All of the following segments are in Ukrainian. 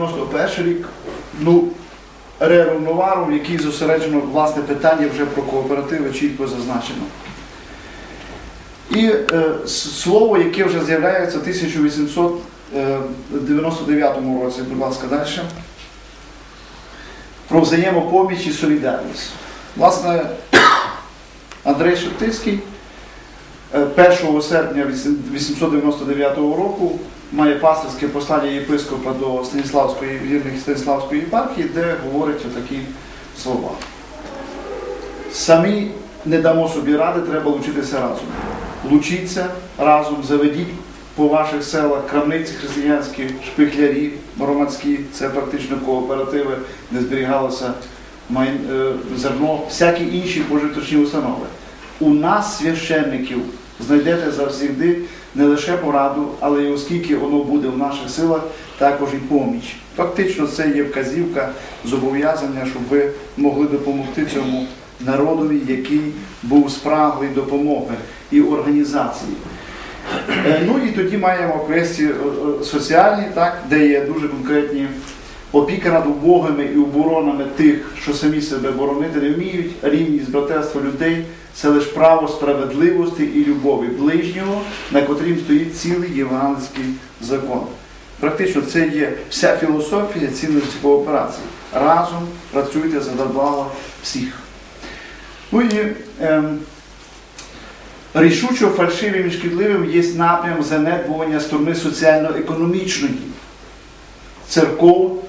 91 рік, ну, новарум, в якій зосереджено власне питання вже про кооперативи чітко зазначено. І е, слово, яке вже з'являється в 1899 році, будь ласка, далі. Про взаємопоміч і солідарність. Власне, Андрей Шептицький е, 1 серпня 899 року має пастирське послання єпископа до Станіславської вірних Станіславської єпархії, де говорить отакі слова. Самі не дамо собі ради, треба лучитися разом. Лучіться разом, заведіть по ваших селах крамниці християнські, шпихлярі, громадські, це фактично кооперативи, де зберігалося е, зерно, всякі інші пожиточні установи. У нас, священників, знайдете завжди не лише пораду, але й оскільки воно буде в наших силах, також і поміч. Фактично, це є вказівка, зобов'язання, щоб ви могли допомогти цьому народові, який був спраглий допомоги і організації. Е, Ну і тоді маємо квесті соціальні, так, де є дуже конкретні опіка над убогими і оборонами тих, що самі себе боронити не вміють, рівність братерства людей це лише право справедливості і любові ближнього, на котрім стоїть цілий євангельський закон. Практично це є вся філософія цінності кооперації. Разом працюйте за благо всіх. Ну і ем, рішучо фальшивим і шкідливим є напрям занедбування сторони соціально-економічної церков,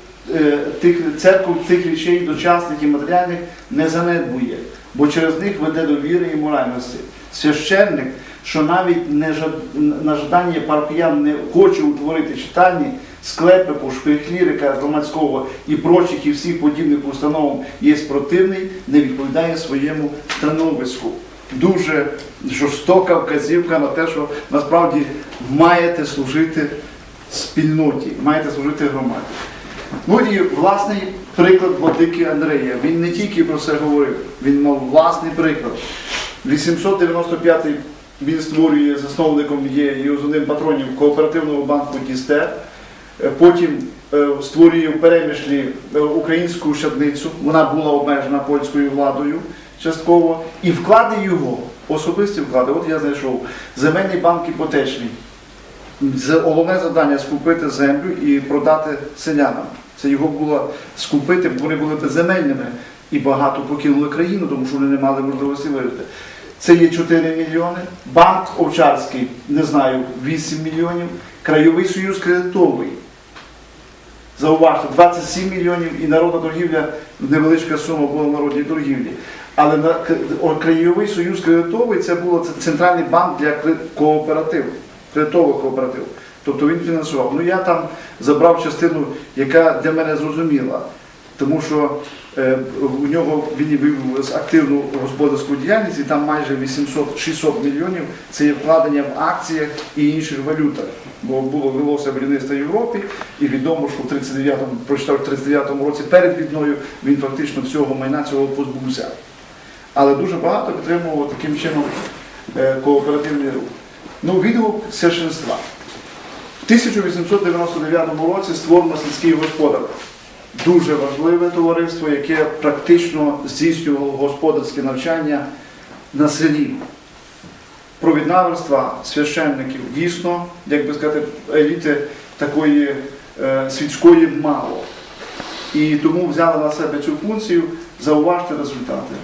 тих, церков тих речей дочасних і матеріальних не занедбує, бо через них веде до віри і моральності. Священник, що навіть не жад- на жадання парпіян не хоче утворити читальні, склепи по шпихлірика громадського і прочих і всіх подібних установ є противний, не відповідає своєму становиську. Дуже жорстока вказівка на те, що насправді маєте служити спільноті, маєте служити громаді. Ну і власний приклад владики Андрея. Він не тільки про це говорив, він мав власний приклад. 895 він створює засновником є і основним патронів кооперативного банку Дістер. Е, Потім е, створює в перемішлі е, українську щадницю. Вона була обмежена польською владою частково. І вклади його, особисті вклади, от я знайшов, земельний банк іпотечний. Головне завдання скупити землю і продати селянам. Це його було скупити, вони були безземельними і багато покинули країну, тому що вони не мали можливості вижити. Це є 4 мільйони. Банк Овчарський, не знаю, 8 мільйонів. Крайовий союз кредитовий. Зауважте, 27 мільйонів і народна торгівля, невеличка сума була в народній торгівлі. Але на к- о, Краєвий союз кредитовий це це центральний банк для кооперативу, кредитових кооперативів. Тобто він фінансував. Ну я там забрав частину, яка для мене зрозуміла, тому що е, у нього він вів з активну господарську діяльність, і там майже 800-600 мільйонів це є вкладення в акціях і інших валютах. Бо було велося будівництво в Європі, і відомо, що в 39-му, прочитав в 39-му році перед війною він фактично всього майна цього позбувся. Але дуже багато підтримував таким чином е, кооперативний рух. Ну, відгук священства. В 1899 році створено сільський господар. Дуже важливе товариство, яке практично здійснювало господарське навчання на селі. Провіднавства священників дійсно, як би сказати, еліти такої е, світської мало. І тому взяли на себе цю функцію, зауважте результати.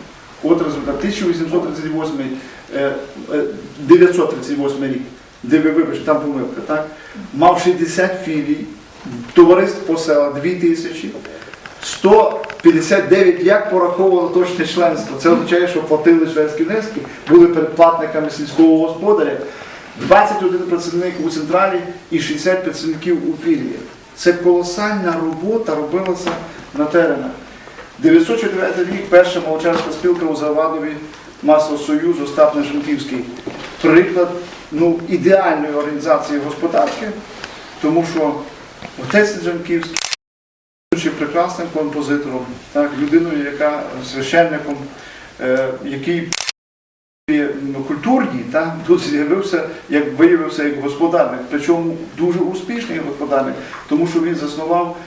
От результат 1838, е, е, 938 рік, де там помилка, так? Мав 60 філій, товариств по селах 2000, 159 як пораховувало точне членство. Це означає, що платили членські внески, були передплатниками сільського господаря, 21 працівник у централі і 60 працівників у філії. Це колосальна робота робилася на теренах. 904 рік перша молочарська спілка у Завадові Масло Союз Остап Нежанківський. Приклад ну, ідеальної організації господарки, тому що отець Нежанківський, будучи прекрасним композитором, так, людиною, яка священником, е, який ну, культурні, так, тут з'явився, як виявився як господарник, причому дуже успішний господарник, тому що він заснував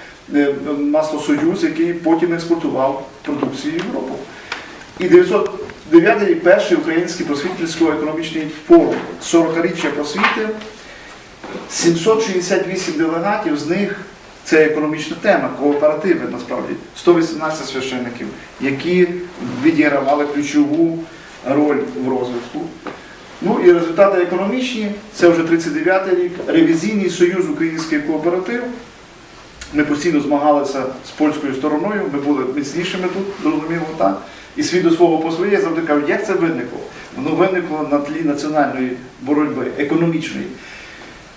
Маслосоюз, який потім експортував продукцію в Європу. І 909 рік перший український просвітницько-економічний форум 40-річчя просвіти. 768 делегатів, з них це економічна тема, кооперативи насправді, 118 священників, які відігравали ключову роль в розвитку. Ну і результати економічні, це вже 39-й рік, ревізійний союз український кооператив. Ми постійно змагалися з польською стороною, ми були міцнішими тут, зрозуміло так. І свій до свого посла я завжди кажу, як це виникло? Воно виникло на тлі національної боротьби, економічної.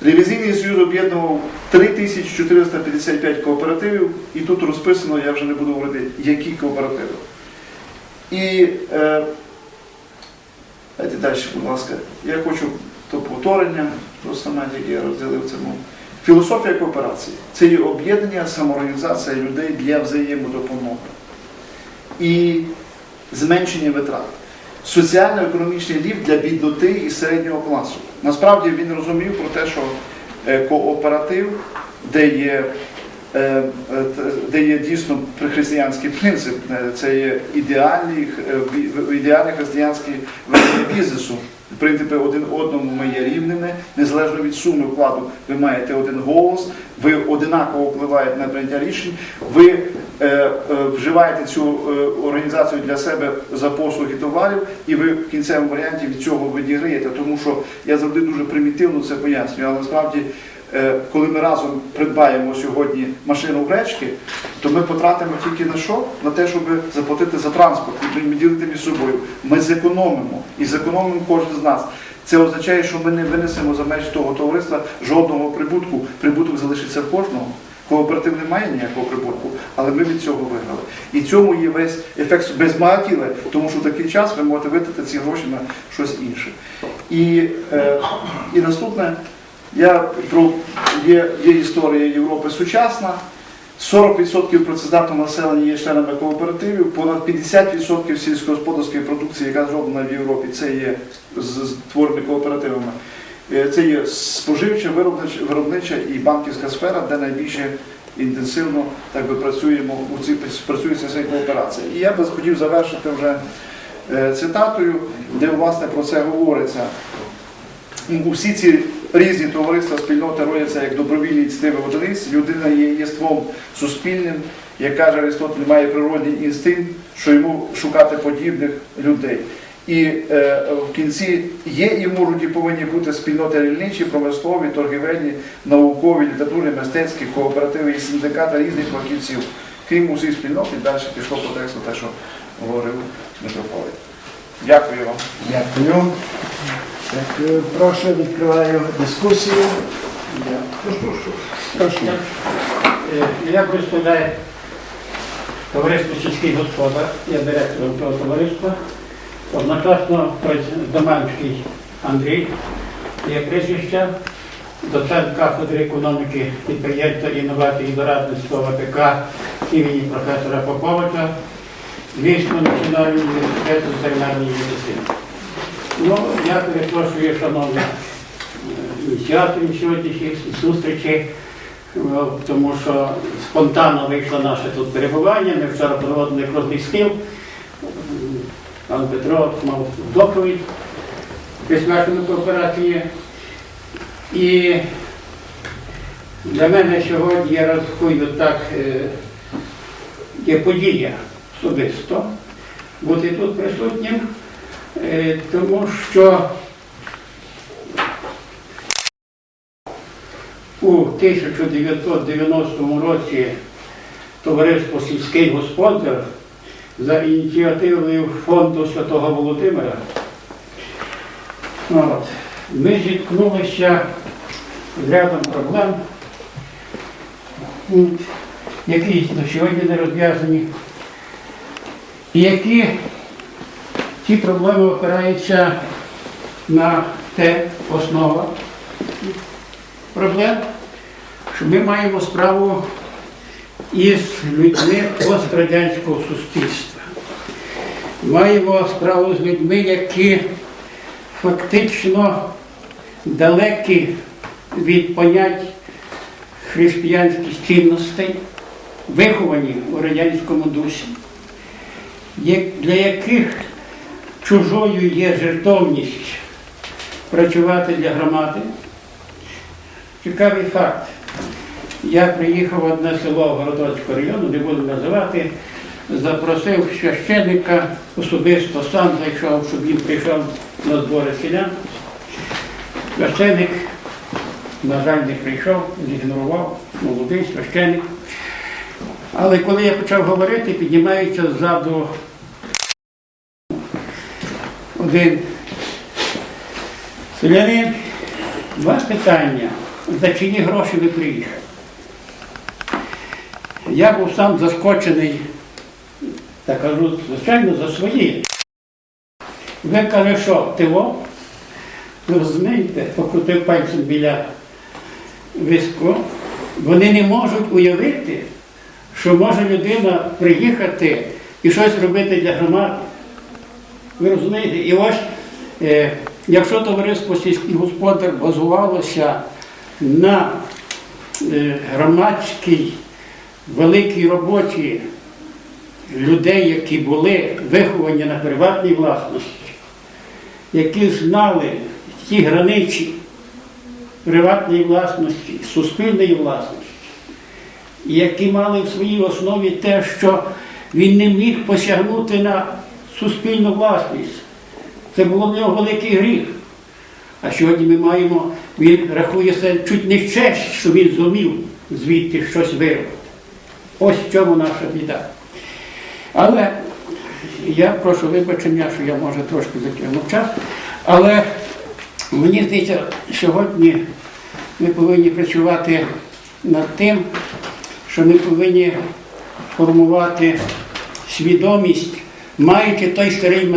Ревізійний союз об'єднував 3455 кооперативів, і тут розписано, я вже не буду говорити, які кооперативи. І е, далі, будь ласка, я хочу то повторення, то саме, яке я розділив цьому. Філософія кооперації це є об'єднання, самоорганізація людей для взаємодопомоги і зменшення витрат. Соціально-економічний ліфт для бідноти і середнього класу. Насправді він розумів про те, що е, кооператив, де є, е, е, де є дійсно християнський принцип, це є ідеальний, ідеальний християнський ведення бізнесу. Принципі, один одному ми є рівними, незалежно від суми вкладу, ви маєте один голос, ви одинаково впливаєте на прийняття рішень, ви е, е, вживаєте цю е, організацію для себе за послуги товарів, і ви в кінцевому варіанті від цього відіграєте. Тому що я завжди дуже примітивно це пояснюю, але насправді. Е, Коли ми разом придбаємо сьогодні машину гречки, то ми потратимо тільки на що? На те, щоб заплатити за транспорт будемо ділити між собою. Ми зекономимо і зекономимо кожен з нас. Це означає, що ми не винесемо за межі того товариства жодного прибутку. Прибуток залишиться в кожного. Кооператив не має ніякого прибутку, але ми від цього виграли. І цьому є весь ефект безбагатіле, тому що в такий час ви можете витратити ці гроші на щось інше. І, е, і наступне, я є, є історія Європи сучасна. 40% працездатного населення є членами кооперативів, понад 50% сільськогосподарської продукції, яка зроблена в Європі, це є твореними кооперативами. Е, Це є споживча, виробнича, і банківська сфера, де найбільше інтенсивно так би, працюємо у цій працюється ця кооперація. І я би хотів завершити вже е, цитатою, де власне про це говориться. Усі ці різні товариства, спільноти рояться як добровільні ініціативи одиниць. Людина є єством суспільним, як каже Аристотель, має природний інстинкт, що йому шукати подібних людей. І е, в кінці є і можуть і повинні бути спільноти рільничі, промислові, торгівельні, наукові, літературні, мистецькі, кооперативи і синдикати різних фахівців. Крім усіх спільнот, і далі пішло по тексту те, що говорив митрополит. Дякую вам. Дякую. Дякую. Прошу, відкриваю дискусію. Прошу. Е, Як розповідає товариство сільський господар, я директором цього товариства, одночасно Доманський Андрій є прізвище, доцент кафедри економіки підприємства інновацій і дорадництва ВПК імені професора Поповича, Львівського національного університету ветеринарної медицини. Ну, я перепрошую, шановні е, ініціаторів сьогоднішніх зустрічей, е, тому що спонтанно вийшло наше тут перебування. Ми вчора проводили круглий стіл. Пан Петро мав доповідь присвячену кооперації. І для мене сьогодні я рахую так, е, є подія особисто бути тут присутнім, тому що у 1990 році товариство сільський господар за ініціативою фонду Святого Володимира. От, ми зіткнулися з рядом проблем, які до сьогодні не розв'язані, і які ці проблеми опираються на те основа проблем, що ми маємо справу із людьми пострадянського суспільства. Маємо справу з людьми, які фактично далекі від понять християнських цінностей, виховані у радянському дусі, для яких чужою є жертовність працювати для громади. Цікавий факт. Я приїхав в одне село Городоцького району, не буду називати, запросив священника особисто, сам зайшов, щоб він прийшов на збори селян. Священик, на жаль, не прийшов, зігнорував, молодий священик. Але коли я почав говорити, піднімається ззаду один селянин. Два питання. За чиї гроші ви приїхали? Я був сам заскочений, так кажу, звичайно, за свої. Ви каже, що тиво? Ви розумієте, покрутив пальцем біля виску. Вони не можуть уявити, що може людина приїхати і щось робити для громади. Ви розумієте? І ось, е, якщо товариство сільський господар базувалося на е, громадській великій роботі людей, які були виховані на приватній власності, які знали ті границі приватної власності, суспільної власності, які мали в своїй основі те, що він не міг посягнути на суспільну власність. Це було в нього великий гріх. А сьогодні ми маємо, він рахує чуть не в честь, що він зумів звідти щось виробити. Ось в чому наша біда. Але я прошу вибачення, що я може трошки затягнув час, але мені здається, сьогодні ми повинні працювати над тим, що ми повинні формувати свідомість, маючи той старий.